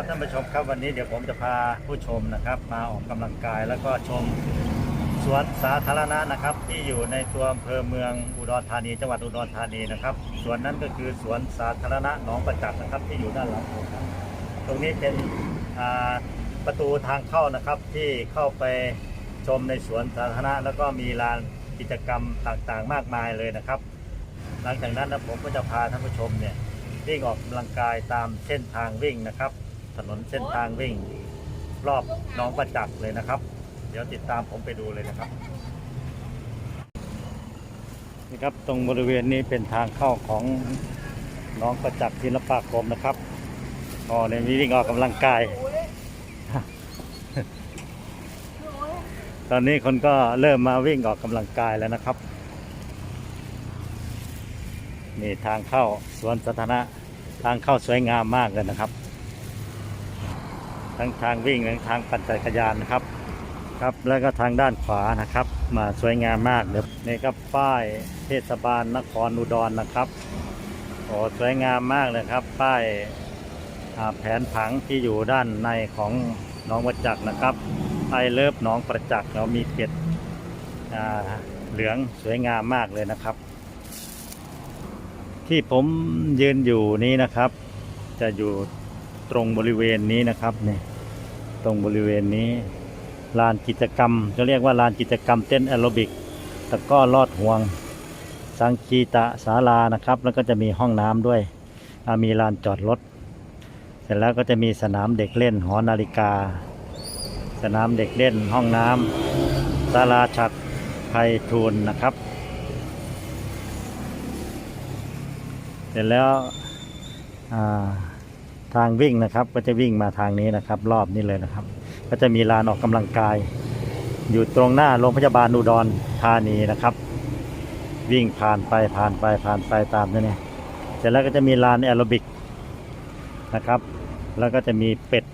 ครับท่านผู้ชมครับวันนี้เดี๋ยวผมจะพาผู้ชมนะครับ มาออกกำลังกายแล้วก็ชมสวนสาธารณะนะครับ ที่อยู่ในตัวอำเภอเมืองอุดรธานีจังหวัดอุดรธานีนะครับสวนนั้นก็คือสวนสาธารณะหนองประจักษ์นะครับที่อยู่ด้านหลังผมตรงนี้เป็นประตูทางเข้านะครับที่เข้าไปชมในสวนสาธารณะ แล้วก็มีลานกิจกรรมต่างๆ มากมายเลยนะครับ หลังจากนั้นนะผมก็จะพาท่านผู้ชมเนี่ยวิ่งออกกำลังกายตามเส้นทางวิ่งนะครับ ถนนเส้นทางวิ่ง รอบน้องประจักษ์เลยนะครับ เดี๋ยวติดตามผมไปดูเลยนะครับ นี่ครับตรงบริเวณนี้เป็นทางเข้าของน้องประจักษ์ศิลปาคมนะครับอ๋อในนี้วิ่งออกกำลังกาย ตอนนี้คนก็เริ่มมาวิ่งออกกำลังกายแล้วนะครับนี่ทางเข้าสวนสาธารณะทางเข้าสวยงามมากเลยนะครับ ทั้งทางวิ่งทั้งทางปั่นจักรยานนะครับ ครับแล้วก็ทางด้านขวานะครับ มาสวยงามมากเดี๋ยวนี่ครับป้ายเทศบาลนครอุดรนะครับโอ้สวยงามมากเลยครับ ป้ายแผนผังที่อยู่ด้านในของหน้องประจักษ์นะครับไอเลิฟหน้องประจักษ์เรามีเกล็ดอ่าเหลืองสวยงามมากเลยนะครับ ที่ผมยืนอยู่นี้นะครับ จะอยู่ตรงบริเวณนี้นะครับเนี่ย ตรงบริเวณนี้ลานกิจกรรมจะเรียกว่าลานกิจกรรมเต้นแอโรบิกตะก้อลอดห่วง สังคีตะศาลานะครับ แล้วก็จะมีห้องน้ำด้วยมีลานจอดรถเสร็จแล้วก็จะมีสนามเด็กเล่นหอนาฬิกา สนามเด็กเล่นห้องน้ำศาลาฉัดไพฑูรย์นะครับ เสร็จแล้วอ่า ทางวิ่งนะครับ ก็จะวิ่งมาทางนี้นะครับ รอบนี้เลยนะครับ ก็จะมีลานออกกำลังกาย อยู่ตรงหน้าโรงพยาบาลอุดรธานีนะครับ วิ่งผ่านไปผ่านไปผ่านไปตามนี่เนี่ยเสร็จแล้วก็จะมีลานแอโรบิกนะครับ แล้วก็จะมีเป็ด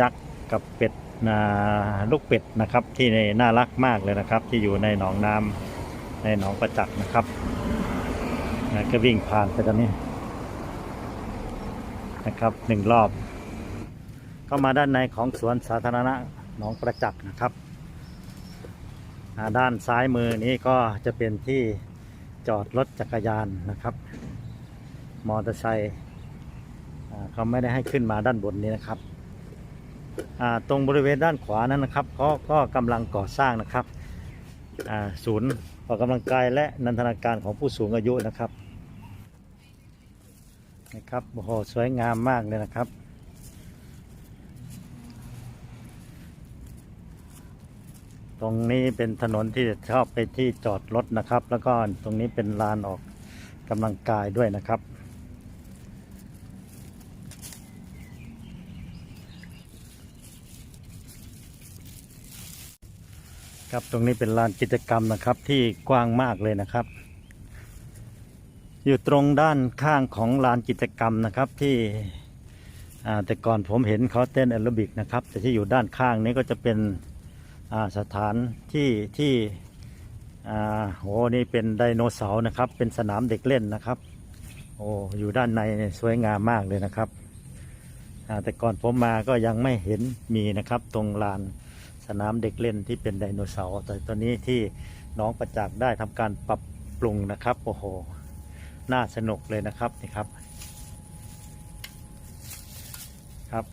ยักษ์กับเป็ดอ่าลูกเป็ดนะครับ ที่น่ารักมากเลยนะครับ ที่อยู่ในหนองน้ำในหนองประจักษ์นะครับนะก็วิ่งผ่านไปตอนนี้ นะครับหนึ่งรอบ เข้ามาด้านในของสวนสาธารณะหนองประจักษ์นะครับ ด้านซ้ายมือนี้ก็จะเป็นที่จอดรถจักรยานนะครับ มอเตอร์ไซค์เขาไม่ได้ให้ขึ้นมาด้านบนนี้นะครับตรงบริเวณด้านขวานั้นนะครับก็ก็กำลังก่อสร้างนะครับศูนย์ออกกำลังกายและนันทนาการของผู้สูงอายุนะครับ ครับโอ้โหสวยงามมากเลยนะครับ ตรงนี้เป็นถนนที่จะเข้าไปที่จอดรถนะครับ แล้วก็ตรงนี้เป็นลานออกกำลังกายด้วยนะครับครับตรงนี้เป็นลานกิจกรรมนะครับที่กว้างมากเลยนะครับ อยู่ตรงด้านข้างของลานกิจกรรมนะครับที่แต่ก่อนผมเห็นเขาเต้นแอโรบิกนะครับ แต่ที่อยู่ด้านข้างนี้ก็จะเป็นสถานที่ที่อ่าโหนี่เป็นไดโนเสาร์นะครับ เป็นสนามเด็กเล่นนะครับโอ้อยู่ด้านในสวยงามมากเลยนะครับแต่ก่อนผมมาก็ยังไม่เห็นมีนะครับ ตรงลานสนามเด็กเล่นที่เป็นไดโนเสาร์แต่ตอนนี้ที่น้องประจักษ์ได้ทำการปรับปรุงนะครับโอ้โห น่าสนุกเลยนะครับนี่ครับ ครับ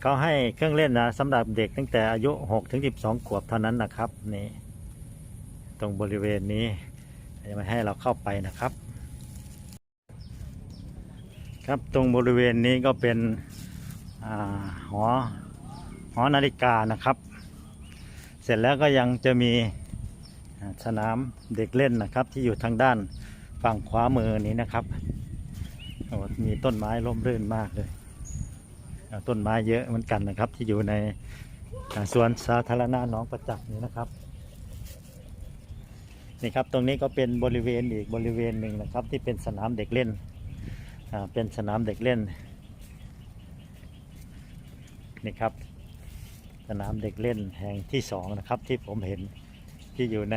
เขาให้เครื่องเล่นนะสำหรับเด็กตั้งแต่อายุ6ถึง12 ขวบเท่านั้นนะครับนี่ตรงบริเวณนี้จะไม่ให้เราเข้าไปนะครับ ครับตรงบริเวณนี้ก็เป็นหอหอนาฬิกานะครับ เสร็จแล้วก็ยังจะมีสนามเด็กเล่นนะครับที่อยู่ทางด้าน ฝั่งขวามือนี้นะครับมีต้นไม้ร่มรื่นมากเลย ต้นไม้เยอะเหมือนกันนะครับ ที่อยู่ในสวนสาธารณะหนองประจักษ์นี้นะครับนี่ครับตรงนี้ก็เป็นบริเวณอีกบริเวณหนึ่งนะครับ ที่เป็นสนามเด็กเล่นเป็นสนามเด็กเล่นนี่ครับสนามเด็กเล่นแห่งที่สองนะครับที่ผมเห็นที่อยู่ใน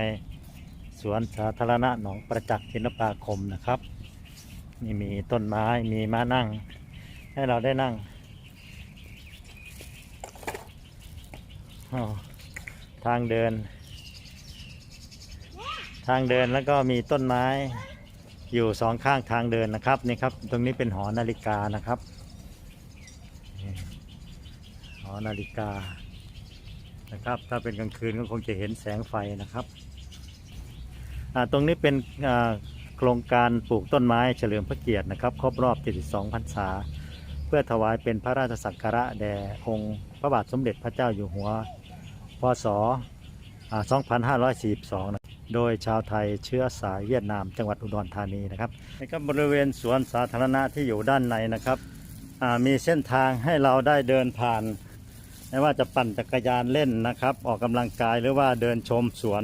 สวนสาธารณะหนองประจักษ์ศิลปาคมนะครับนี่มีต้นไม้มีม้านั่ง ให้เราได้นั่งทางเดิน ทางเดินแล้วก็มีต้นไม้อยู่สองข้างทางเดินนะครับนี่ครับ ตรงนี้เป็นหอนาฬิกานะครับหอนาฬิกานะครับ ถ้าเป็นกลางคืนก็คงจะเห็นแสงไฟนะครับ ตรงนี้เป็นโครงการปลูกต้นไม้เฉลิมพระเกียรตินะครับ ครบรอบ 72 พรรษา เพื่อถวายเป็นพระราชสักการะแด่องค์พระบาทสมเด็จพระเจ้าอยู่หัว พศอ่า2542นะโดยชาวไทยเชื้อสายเวียดนามจังหวัดอุดรธานีนะครับนะครับบริเวณสวนสาธารณะที่อยู่ด้านในนะครับมีเส้นทางให้เราได้เดินผ่านไม่ว่าจะปั่นจักรยานเล่นนะครับ ออกกำลังกายหรือว่าเดินชมสวน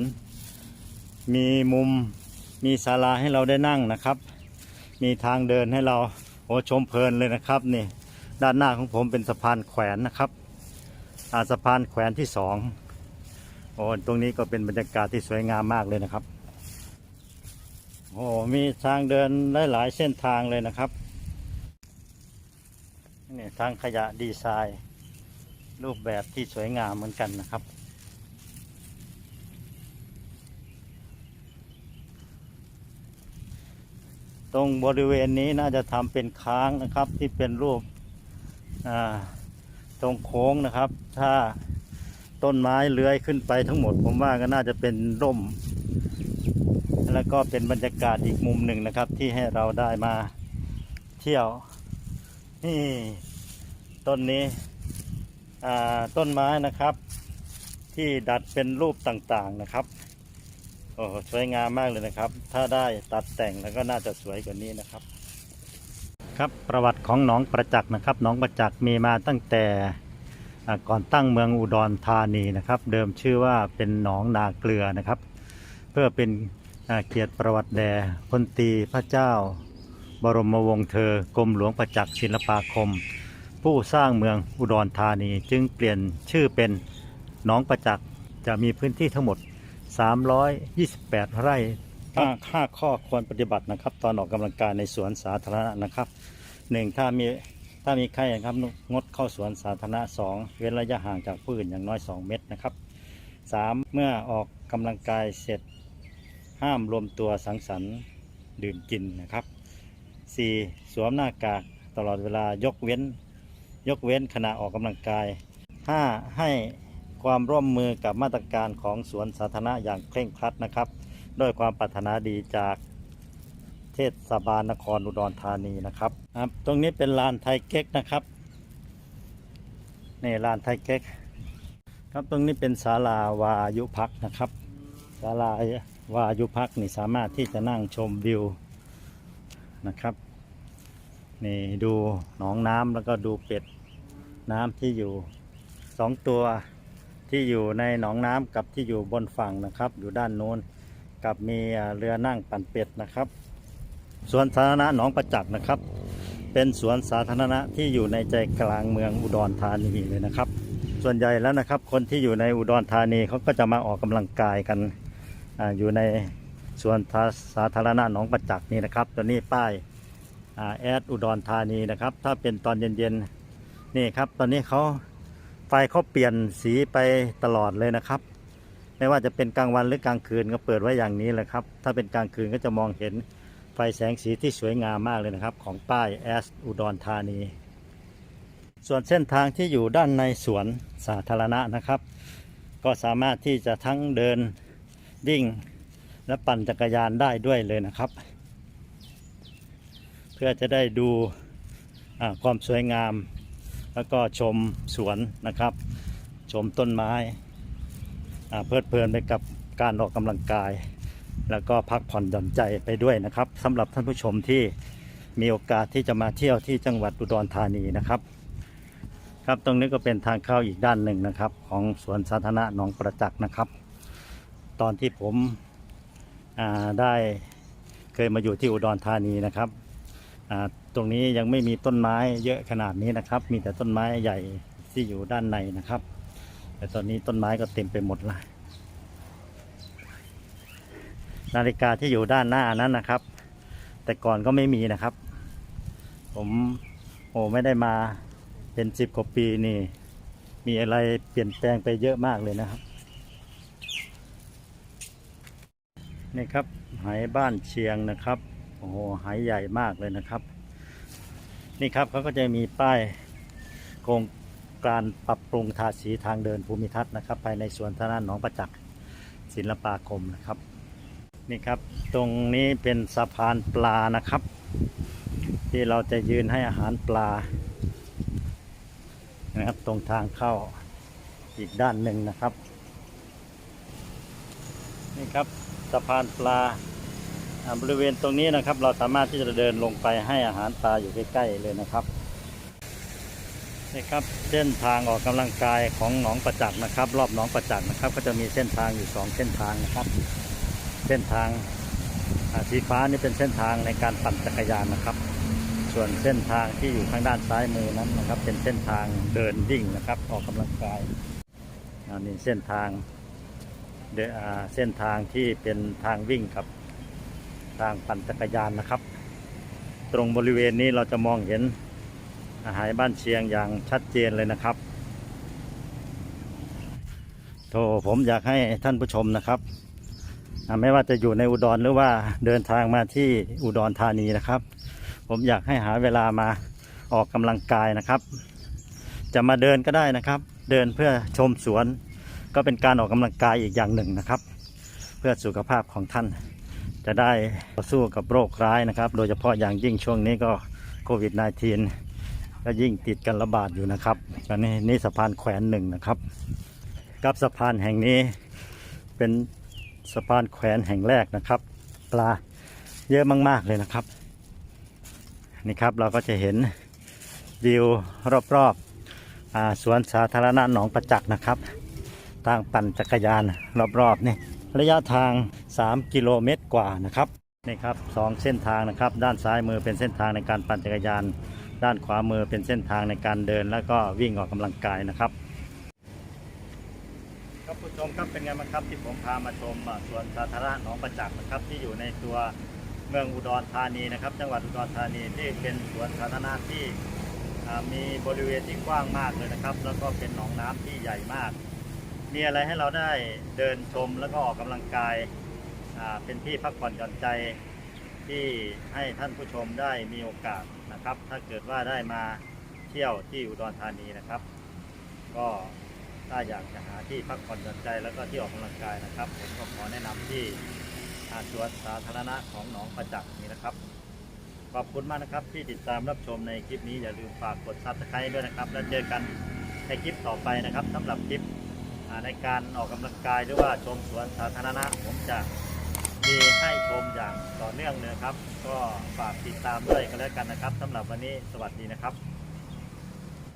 มีมุมมีศาลาให้เราได้นั่งนะครับ มีทางเดินให้เราโอ้ชมเพลินเลยนะครับนี่ด้านหน้าของผมเป็นสะพานแขวนนะครับอาสะพานแขวนที่สองโอ้ตรงนี้ก็เป็นบรรยากาศที่สวยงามมากเลยนะครับโอ้มีทางเดินหลายๆเส้นทางเลยนะครับนี่ทางขยะดีไซน์ รูปแบบที่สวยงามเหมือนกันนะครับ ตรงบริเวณนี้น่าจะทำเป็นค้างนะครับที่เป็นรูปตรงโค้งนะครับ ถ้าต้นไม้เลื้อยขึ้นไปทั้งหมด ผมว่าก็น่าจะเป็นร่ม แล้วก็เป็นบรรยากาศอีกมุมหนึ่งนะครับ ที่ให้เราได้มาเที่ยวนี่ต้นนี้ต้นไม้นะครับ ที่ดัดเป็นรูปต่างๆนะครับ โอ้สวยงามมากเลยนะครับ ถ้าได้ตัดแต่งแล้วก็น่าจะสวยกว่านี้นะครับ ครับประวัติของหนองประจักษ์นะครับหนองประจักษ์มีมาตั้งแต่ก่อนตั้งเมืองอุดรธานีนะครับ เดิมชื่อว่าเป็นหนองนาเกลือนะครับ เพื่อเป็นเกียรติประวัติแด่พลตรีพระเจ้า บรมวงศ์เธอกรมหลวงประจักษ์ศิลปาคม ผู้สร้างเมืองอุดรธานีจึงเปลี่ยนชื่อเป็นหนองประจักษ์จะมีพื้นที่ทั้งหมด 328 ไร่ห้าห้าข้อควรปฏิบัตินะครับ ตอนออกกำลังกายในสวนสาธารณะนะครับหนึ่งถ้ามีถ้ามีไข้นะครับงดเข้าสวนสาธารณะสองเว้นระยะห่างจากผู้อื่นอย่างน้อย 2 เมตรนะครับสามเมื่อออกกำลังกายเสร็จห้ามรวมตัวสังสรรค์ดื่มกินนะครับสี่สวมหน้ากากตลอดเวลายกเว้น ยกเว้นขณะออกกำลังกายห้าให้ ความร่วมมือกับมาตรการของสวนสาธารณะอย่างเคร่งครัดนะครับด้วยความปรารถนาดีจากเทศบาลนครอุดรธานีนะครับครับ ตรงนี้เป็นลานไทยเก๊กนะครับนี่ลานไทยเก๊กครับตรงนี้เป็นศาลาวาอายุพักนะครับศาลาวาอายุพักนี่สามารถที่จะนั่งชมวิวนะครับนี่ดูหนองน้ำแล้วก็ดูเป็ดน้ำที่อยู่สองตัว ที่อยู่ในหนองน้ำกับที่อยู่บนฝั่งนะครับ อยู่ด้านโน้นกับมีเรือนั่งปั่นเป็ดนะครับสวนสาธารณะหนองประจักษ์นะครับ เป็นสวนสาธารณะที่อยู่ในใจกลางเมืองอุดรธานีเลยนะครับ ส่วนใหญ่แล้วนะครับ คนที่อยู่ในอุดรธานีเขาก็จะมาออกกำลังกายกันออยู่ในสวนสาธารณะหนองประจักษ์นี่นะครับตัวนี้ป้ายอแอดอุดรธานีนะครับ ถ้าเป็นตอนเย็นๆนี่ครับ ตอนนี้เขา ไฟเขาเปลี่ยนสีไปตลอดเลยนะครับ ไม่ว่าจะเป็นกลางวันหรือกลางคืนก็เปิดไว้อย่างนี้แหละครับ ถ้าเป็นกลางคืนก็จะมองเห็นไฟแสงสีที่สวยงามมากเลยนะครับ ของป้ายแอดอุดรธานี ส่วนเส้นทางที่อยู่ด้านในสวนสาธารณะนะครับ ก็สามารถที่จะทั้งเดินวิ่ง และปั่นจักรยานได้ด้วยเลยนะครับ เพื่อจะได้ดูความสวยงาม แล้วก็ชมสวนนะครับ ชมต้นไม้เพลิดเพลินไปกับการออกกำลังกาย แล้วก็พักผ่อนหย่อนใจไปด้วยนะครับสำหรับท่านผู้ชมที่มีโอกาสที่จะมาเที่ยวที่จังหวัดอุดรธานีนะครับ ครับตรงนี้ก็เป็นทางเข้าอีกด้านหนึ่งนะครับ ของสวนสาธารณะหนองประจักษ์นะครับ ตอนที่ผมได้เคยมาอยู่ที่อุดรธานีนะครับ ตรงนี้ยังไม่มีต้นไม้เยอะขนาดนี้นะครับ มีแต่ต้นไม้ใหญ่ที่อยู่ด้านในนะครับ แต่ตอนนี้ต้นไม้ก็เต็มไปหมดละนาฬิกาที่อยู่ด้านหน้านั้นนะครับ แต่ก่อนก็ไม่มีนะครับ ผมโอ้ไม่ได้มาเป็นสิบกว่าปีนี่ มีอะไรเปลี่ยนแปลงไปเยอะมากเลยนะครับนี่ครับไหบ้านเชียงนะครับ อ้โหไหใหญ่มากเลยนะครับ นี่ครับเขาก็จะมีป้ายโครงการปรับปรุงทาสีทางเดินภูมิทัศน์นะครับภายในสวนสาธารหนองประจักษ์ศิลปาคมนะครับ นี่ครับตรงนี้เป็นสะพานปลานะครับ ที่เราจะยืนให้อาหารปลานะครับตรงทางเข้าอีกด้านหนึ่งนะครับ นี่ครับสะพานปลา บริเวณตรงนี้นะครับ เราสามารถที่จะเดินลงไปให้อาหารปลาอยู่ใกล้ๆเลยนะครับนี่ครับเส้นทางออกกำลังกายของหนองประจักษ์นะครับ รอบหนองประจักษ์นะครับ ก็จะมีเส้นทางอยู่สองเส้นทางนะครับ เส้นทางอ่าสีฟ้านี่เป็นเส้นทางในการปั่นจักรยานนะครับ ส่วนเส้นทางที่อยู่ข้างด้านซ้ายมือนั้นนะครับ เป็นเส้นทางเดินวิ่งนะครับ ออกกำลังกายอันนี้เส้นทางเดนเส้นทางที่เป็นทางวิ่งกับ ทางปั่นจักรยานนะครับ ตรงบริเวณนี้เราจะมองเห็นอาหารบ้านเชียงอย่างชัดเจนเลยนะครับโธ่ผมอยากให้ท่านผู้ชมนะครับ ไม่ว่าจะอยู่ในอุดรหรือว่าเดินทางมาที่อุดรธานีนะครับ ผมอยากให้หาเวลามาออกกำลังกายนะครับ จะมาเดินก็ได้นะครับ เดินเพื่อชมสวน ก็เป็นการออกกำลังกายอีกอย่างหนึ่งนะครับ เพื่อสุขภาพของท่าน จะได้ต่อสู้กับโรคร้ายนะครับ โดยเฉพาะอย่างยิ่งช่วงนี้ก็โควิด -19 ก็ยิ่งติดกันระบาดอยู่นะครับอันนี้นี่สะพานแขวนหนึ่งนะครับ กับสะพานแห่งนี้เป็นสะพานแขวนแห่งแรกนะครับ ปลาเยอะมาก ๆ เลยนะครับ นี่ครับเราก็จะเห็นวิวรอบๆอ่าสวนสาธารณะหนองประจักษ์นะครับ ทางปั่นจักรยานรอบๆนี่ ระยะทาง 3 กิโลเมตรกว่านะครับนี่ครับสองเส้นทางนะครับ ด้านซ้ายมือเป็นเส้นทางในการปั่นจักรยาน ด้านขวามือเป็นเส้นทางในการเดิน แล้วก็วิ่งออกกำลังกายนะครับครับผู้ชมครับเป็นไงบ้างครับที่ผมพามาชมสวนสาธารณะหนองประจักษ์นะครับ ที่อยู่ในตัวเมืองอุดรธานีนะครับ จังหวัดอุดรธานีที่เป็นสวนสาธารณะที่มีบริเวณที่กว้างมากเลยนะครับ แล้วก็เป็นหนองน้ำที่ใหญ่มาก มีอะไรให้เราได้เดินชมแล้วก็ออกกำลังกายเป็นที่พักผ่อนหย่อนใจที่ให้ท่านผู้ชมได้มีโอกาสนะครับ ถ้าเกิดว่าได้มาเที่ยวที่อุดรธานีนะครับ ก็ถ้าอยากจะหาที่พักผ่อนหย่อนใจแล้วก็ที่ออกกำลังกายนะครับผมก็ขอแนะนำที่อาสวนสาธารณะของหนองประจักษ์นี้นะครับ ขอบคุณมากนะครับที่ติดตามรับชมในคลิปนี้อย่าลืมฝากกดซับสไครต์ด้วยนะครับ แล้วเจอกันในคลิปต่อไปนะครับสำหรับคลิป ในการออกกำลังกายหรือว่าชมสวนสาธารณะผมจะมีให้ชมอย่างต่อเนื่องเลยนะครับ ก็ฝากติดตามด้วยกันแล้วกันนะครับสำหรับวันนี้สวัสดีนะครับ